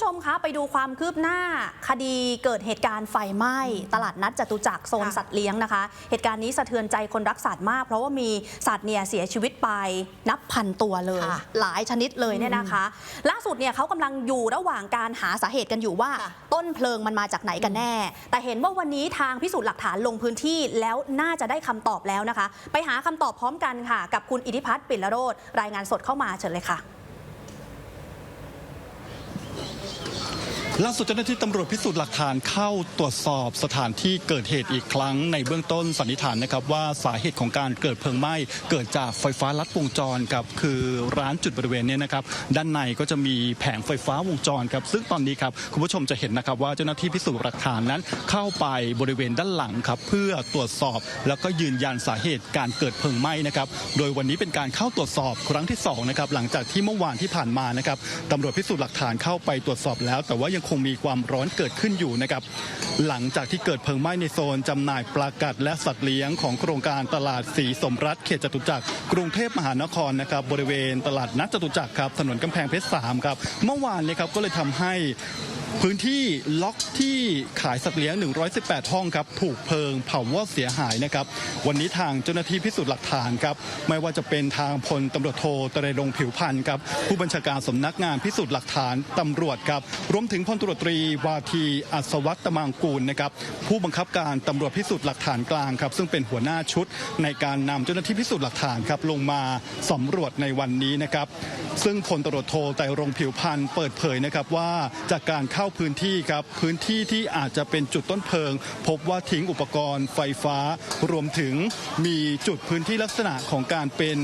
ผู้ชมคะไปดูความคืบหน้าคดีเกิดเหตุการณ์ไฟไหม้ตลาดนัดจตุจักรโซนค่ะสัตว์เลี้ยงนะคะ เหตุการณ์นี้สะเทือนใจคนรักสัตว์มาก เพราะว่ามีสัตว์เนี่ยเสียชีวิตไปนับพันตัวเลยค่ะหลายชนิดเลยเนี่ยนะคะ ล่าสุดเนี่ยเขากำลังอยู่ระหว่างการหาสาเหตุกันอยู่ว่าค่ะต้นเพลิงมันมาจากไหนกันแน่ แต่เห็นว่าวันนี้ทางพิสูจน์หลักฐานลงพื้นที่แล้วน่าจะได้คำตอบแล้วนะคะ ไปหาคำตอบพร้อมกันค่ะ กับคุณอิทธิพัฒน์ปิ่นละโรดรายงานสดเข้ามาเชิญเลยค่ะ ล่าสุดเจ้าหน้าที่ตำรวจพิสูจน์หลักฐานเข้าตรวจสอบสถานที่เกิดเหตุอีกครั้งในเบื้องต้นสันนิษฐานนะครับว่าสาเหตุของการเกิดเพลิงไหม้เกิดจากไฟฟ้าลัดวงจรครับคือร้านจุดบริเวณเนี้นะครับด้านในก็จะมีแผงไฟฟ้าวงจรครับซึ่งตอนนี้ครับคุณผู้ชมจะเห็นนะครับว่าเจ้าหน้าที่พิสูจน์หลักฐานนั้น เข้าไปบริเวณด้านหลังครับเพื่อตรวจสอบ แล้วก็ยืนยันสาเหตุการเกิดเพลิงไหม้นะครับโดยวันนี้เป็นการเข้าตรวจสอบครั้งที่สองนะครับหลังจากที่เมื่อวานที่ผ่านมานะครับตำรวจพิสูจน์หลักฐานเข้าไปตรวจสอบแล้ว แต่ว่ายังคงมีความร้อนเกิดขึ้นอยู่นะครับ หลังจากที่เกิดเพลิงไหม้ในโซนจำหน่ายปลากัดและสัตว์เลี้ยงของโครงการตลาดสีสมรัฐเขตจตุจักรกรุงเทพมหานครนะครับบริเวณตลาดนัดจตุจักรครับถนนกำแพงเพชรสามครับเมื่อวานเนี้ครับก็เลยทำให้ พื้นที่ล็อกที่ขายสัตว์เลี้ยง 118 ห้องครับถูกเพลิงเผาวอดเสียหายนะครับวันนี้ทางเจ้าหน้าที่พิสูจน์หลักฐานครับไม่ว่าจะเป็นทางพลตำรวจโทตรรงผิวพันธ์ครับผู้บัญชาการสำนักงานพิสูจน์หลักฐานตำรวจครับรวมถึงพลตรวจตรีวาทีอัศวัตตมังกูลนะครับผู้บังคับการตำรวจพิสูจน์หลักฐานกลางครับซึ่งเป็นหัวหน้าชุดในการนำเจ้าหน้าที่พิสูจน์หลักฐานครับลงมาสำรวจในวันนี้นะครับซึ่งพลตำรวจโทไตรรงผิวพันธ์เปิดเผยนะครับว่าจากการเข้าข้าพื้นที่ครับพื้นที่ที่อาจจะเป็นจุดต้นเพลิง พบว่าทิ้งอุปกรณ์ไฟฟ้า รวมถึงมีจุดพื้นที่ลักษณะของการเป็น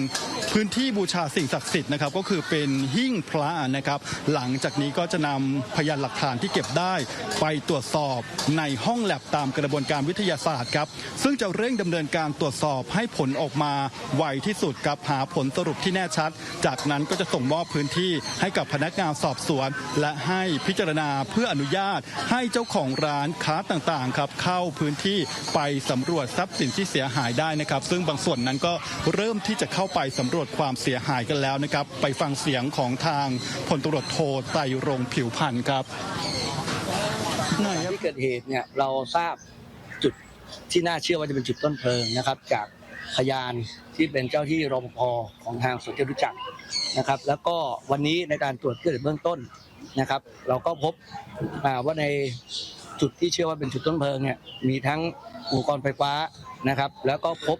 พื้นที่บูชาสิ่งศักดิ์สิทธิ์นะครับก็คือเป็นหิ้งพระนะครับ หลังจากนี้ก็จะนำพยานหลักฐานที่เก็บได้ ไปตรวจสอบในห้องแลบตามกระบวนการวิทยาศาสตร์ครับซึ่งจะเร่งดำเนินการตรวจสอบให้ผลออกมาไวที่สุดครับหาผลสรุปที่แน่ชัด จากนั้นก็จะส่งมอบพื้นที่ให้กับพนักงานสอบสวน และให้พิจารณาเพื่ออนุญาตให้เจ้าของร้านค้าต่างๆครับเข้าพื้นที่ไปสำรวจทรัพย์สินที่เสียหายได้นะครับ ซึ่งบางส่วนนั้นก็เริ่มที่จะเข้าไปสำรวจความเสียหายกันแล้วนะครับ ไปฟังเสียงของทางพลตำรวจโทไตรรงผิวพันธ์ครับไหนครับที่เกิดเหตุเนี่ยเราทราบจุดที่น่าเชื่อว่าจะเป็นจุดต้นเพลิงนะครับ จากพยานที่เป็นเจ้าที่รปภของทางสวนจตุจักรนะครับ แล้วก็วันนี้ในการตรวจเกิดเบื้องต้น นะครับ เราก็พบว่าในจุดที่เชื่อว่าเป็นจุดต้นเพลิงเนี่ยมีทั้งอุปกรณ์ไฟฟ้านะครับ แล้วก็พบ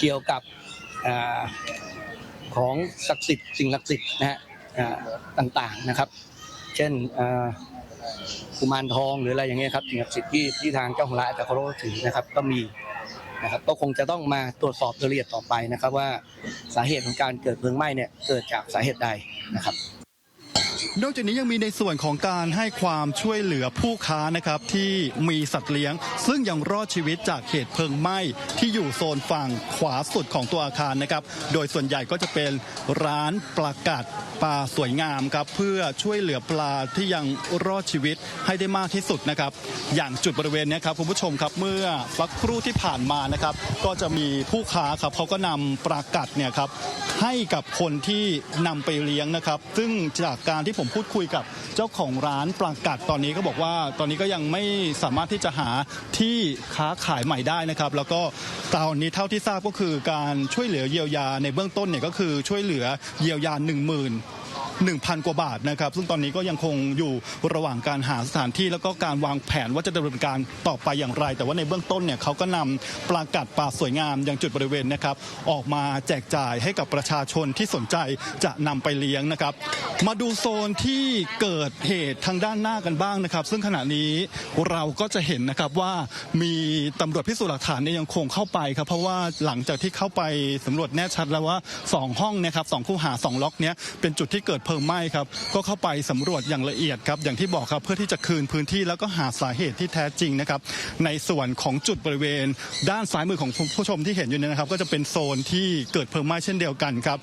เกี่ยวกับอของศักดิ์สิทธิ์สิ่งศักดิ์สิทธิ์นะฮะต่างๆนะครับ เช่นกุมารทองหรืออะไรอย่างเงี้ยครับสิ่งศักดิ์สิทธิ์ที่ที่ทางเจ้าของร้านอาจะเคารพถือนะครับก็มีนะครับก็คงจะต้องมาตรวจสอบรายละเอียดต่อไปนะครับว่าสาเหตุของการเกิดเพลิงไหม้เนี่ยเกิดจากสาเหตุใดนะครับ นอกจากนี้ยังมีในส่วนของการให้ความช่วยเหลือผู้ค้านะครับที่มีสัตว์เลี้ยง ซึ่งยังรอดชีวิตจากเหตุเพลิงไหม้ที่อยู่โซนฝั่งขวาสุดของตัวอาคารนะครับ โดยส่วนใหญ่ก็จะเป็นร้านปลากัดปลาสวยงามครับเพื่อช่วยเหลือปลาที่ยังรอดชีวิตให้ได้มากที่สุดนะครับ อย่างจุดบริเวณนี้ครับคุณผู้ชมครับเมื่อสักครู่ที่ผ่านมานะครับ ก็จะมีผู้ค้าครับเขาก็นำปลากัดเนี่ยครับให้กับคนที่นำไปเลี้ยงนะครับ ซึ่งจากการที่ผมพูดคุยกับเจ้าของร้านปลากัดตอนนี้ก็บอกว่า ตอนนี้ก็ยังไม่สามารถที่จะหาที่ค้าขายใหม่ได้นะครับ แล้วก็ตอนนี้เท่าที่ทราบก็คือการช่วยเหลือเยียวยาในเบื้องต้นเนี่ยก็คือช่วยเหลือเยียวยา1 0 0 0 0 1,000 กว่าบาทนะครับ ซึ่งตอนนี้ก็ยังคงอยู่ระหว่างการหาสถานที่แล้วก็การวางแผนว่าจะดำเนินการต่อไปอย่างไร แต่ว่าในเบื้องต้นเนี่ยเขาก็นำปลากัดปลาสวยงามอย่างจุดบริเวณนะครับ ออกมาแจกจ่ายให้กับประชาชนที่สนใจจะนำไปเลี้ยงนะครับ มาดูโซนที่เกิดเหตุทางด้านหน้ากันบ้างนะครับ ซึ่งขณะนี้เราก็จะเห็นนะครับว่ามีตำรวจพิสูจน์หลักฐานเนี่ยยังคงเข้าไปครับเพราะว่าหลังจากที่เข้าไปสำรวจแน่ชัดแล้วว่าสองห้องเนะครับสองคู่หาสองล็อกเนี้ยเป็นจุดที่เกิดเพลิงไหม้ครับก็เข้าไปสำรวจอย่างละเอียดครับอย่างที่บอกครับเพื่อที่จะคืนพื้นที่แล้วก็หาสาเหตุที่แท้จริงนะครับในส่วนของจุดบริเวณ ด้านซ้ายมือของผู้ชมที่เห็นอยู่เนี่ยนะครับ ก็จะเป็นโซนที่เกิดเพลิงไหม้เช่นเดียวกันครับ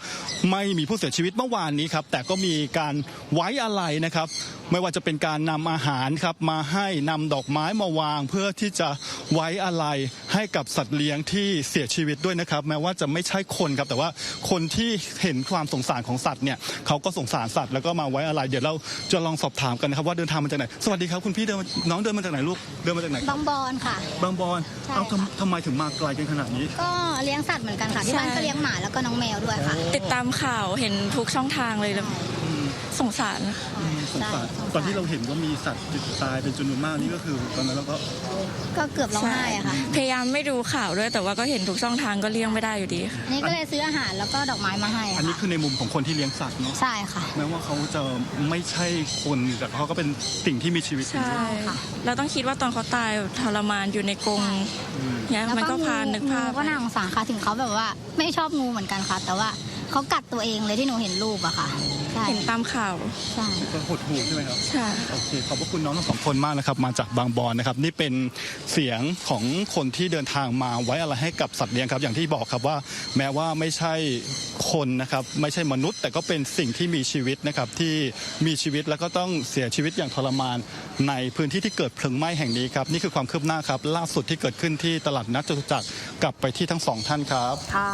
ไม่มีผู้เสียชีวิตเมื่อวานนี้ครับแต่ก็มีการไว้อะไรนะครับไม่ว่าจะเป็นการนำอาหารครับมาให้นำดอกไม้มาวาง เพื่อที่จะไว้อะไรให้กับสัตว์เลี้ยงที่เสียชีวิตด้วยนะครับ แม้ว่าจะไม่ใช่คนครับแต่ว่าคนที่เห็นความสงสารของสัตว์เนี่ยเขาก็สงสารสัตว์แล้วก็มาไว้อะไรเดี๋ยวเราจะลองสอบถามกันนะครับว่าเดินทางมาจากไหนสวัสดีครับคุณพี่เดินมาน้องเดินมาจากไหนลูกเดินมาจากไหนบางบอนค่ะ บางบอนใช่เอาค่ะทำทำไมถึงมาไกลกันขนาดนี้ ก็เลี้ยงสัตว์เหมือนกันค่ะที่บ้านใช่ ก็เลี้ยงหมาแล้วก็น้องแมวด้วยค่ะติดตามข่าวเห็นทุกช่องทางเลยแล้ว สงสาร สงสารใช่ตอนที่เราเห็นว่ามีสัตว์ติดตายเป็นจำนวนมากนี่ก็คือตอนนั้นเราก็ก็เกือบร้องไห้อะค่ะ พยายามไม่ดูข่าวด้วยแต่ว่าก็เห็นทุกช่องทางก็เลี่ยงไม่ได้อยู่ดีอันนี้ก็เลยซื้ออาหารแล้วก็ดอกไม้มาให้อัอะนนี้ค่ะคือในมุมของคนที่เลี้ยงสัตว์เนาะใช่ค่ะ แม้ว่าเขาจะไม่ใช่คนแต่เขาก็เป็นสิ่งที่มีชีวิตจริงใช่เราต้องคิดว่าตอนเขาตายทรมานอยู่ในกรงเนี่ยแล้วมันก็พานึกภาพ งูก็น่าสงสารค่ะถึงเขาแบบว่าไม่ชอบงูเหมือนกันค่ะ แต่ว่า เขากัดตัวเองเลยที่หนูเห็นรูปอะค่ะใช่เห็นตามข่าว ใช่ ก็หดหูใช่ไหมครับ ใช่ โอเค ขอบพระคุณน้องทั้งสองคนมากนะครับ มาจากบางบอนนะครับ นี่เป็นเสียงของคนที่เดินทางมาไว้อะไรให้กับสัตว์เลี้ยงครับ อย่างที่บอกครับว่าแม้ว่าไม่ใช่คนนะครับ ไม่ใช่มนุษย์ แต่ก็เป็นสิ่งที่มีชีวิตนะครับ ที่มีชีวิตแล้วก็ต้องเสียชีวิตอย่างทรมานในพื้นที่ที่เกิดเพลิงไหม้แห่งนี้ครับ นี่คือความคืบหน้าครับ ล่าสุดที่เกิดขึ้นที่ตลาดนัดจตุจักรกลับไปที่ทั้งสองท่านครับค่ะ